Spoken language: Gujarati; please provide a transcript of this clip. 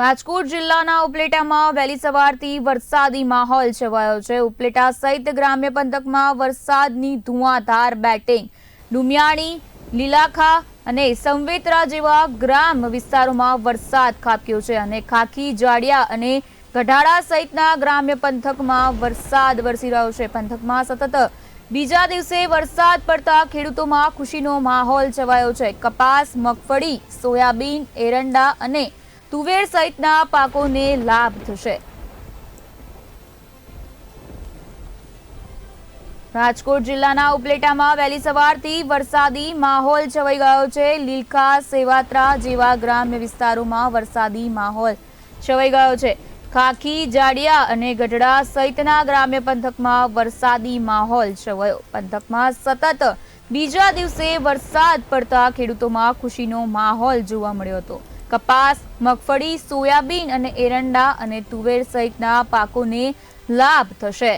રાજકોટ જિલ્લાના ઉપલેટામાં વહેલી સવારથી વરસાદી માહોલ છવાયો છે. ઉપલેટા સહિત ગ્રામ્ય પંથકમાં વરસાદની ધુઆધાર બેટિંગ. ડુમિયાણી, લીલાખા અને સંવેતરા જેવા ગ્રામ વિસ્તારોમાં વરસાદ ખાબક્યો છે અને ખાખી, જાડિયા અને ગઢાડા સહિતના ગ્રામ્ય પંથકમાં વરસાદ વરસી રહ્યો છે. પંથકમાં સતત બીજા દિવસે વરસાદ પડતા ખેડૂતોમાં ખુશીનો માહોલ છવાયો છે. કપાસ, મગફળી, સોયાબીન, એરંડા અને તુવેર સહિતના પાકોને લાભ થશે. રાજકોટ જિલ્લાના ઉપલેટામાં વહેલી સવારથી વરસાદી માહોલ છવાઈ ગયો છે. લીલખા, સેવાત્રા જેવા ગ્રામ્ય વિસ્તારોમાં વરસાદી માહોલ છવાઈ ગયો છે. ખાખી, જાડિયા અને ગઢડા સહિતના ગ્રામ્ય પંથકમાં વરસાદી માહોલ છવાયો. પંથકમાં સતત બીજા દિવસે વરસાદ પડતા ખેડૂતોમાં ખુશીનો માહોલ જોવા મળ્યો હતો. કપાસ મગફળી સોયાબીન અને એરંડા અને તુવેર સહિતના પાકોને લાભ થશે.